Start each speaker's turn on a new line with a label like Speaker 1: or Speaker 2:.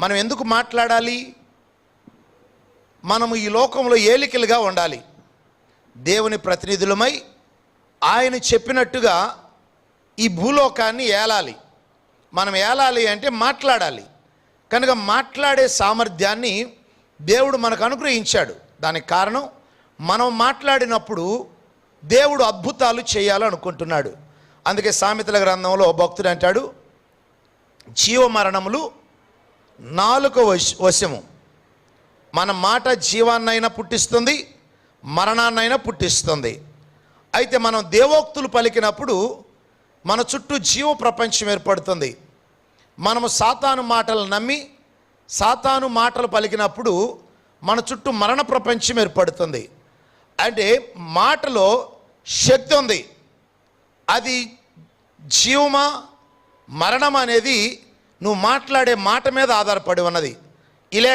Speaker 1: మనం ఎందుకు మాట్లాడాలి? మనము ఈ లోకంలో ఏలికలుగా ఉండాలి. దేవుని ప్రతినిధులమై ఆయన చెప్పినట్టుగా ఈ భూలోకాన్ని ఏలాలి. మనం ఏలాలి అంటే మాట్లాడాలి. కనుక మాట్లాడే సామర్థ్యాన్ని దేవుడు మనకు అనుగ్రహించాడు. దానికి కారణం మనం మాట్లాడినప్పుడు దేవుడు అద్భుతాలు చేయాలనుకుంటున్నాడు. అందుకే సామెతల గ్రంథంలో భక్తుడు అంటాడు జీవ మరణములు నాలుక వశ వశము మన మాట జీవాన్నైనా పుట్టిస్తుంది మరణాన్నైనా పుట్టిస్తుంది. అయితే మనం దేవోక్తులు పలికినప్పుడు మన చుట్టూ జీవ ప్రపంచం ఏర్పడుతుంది. మనము సాతాను మాటలు నమ్మి సాతాను మాటలు పలికినప్పుడు మన చుట్టూ మరణ ప్రపంచం ఏర్పడుతుంది. అంటే మాటలో శక్తి ఉంది. అది జీవమా మరణం అనేది నువ్వు మాట్లాడే మాట మీద ఆధారపడి ఉన్నది. ఇలా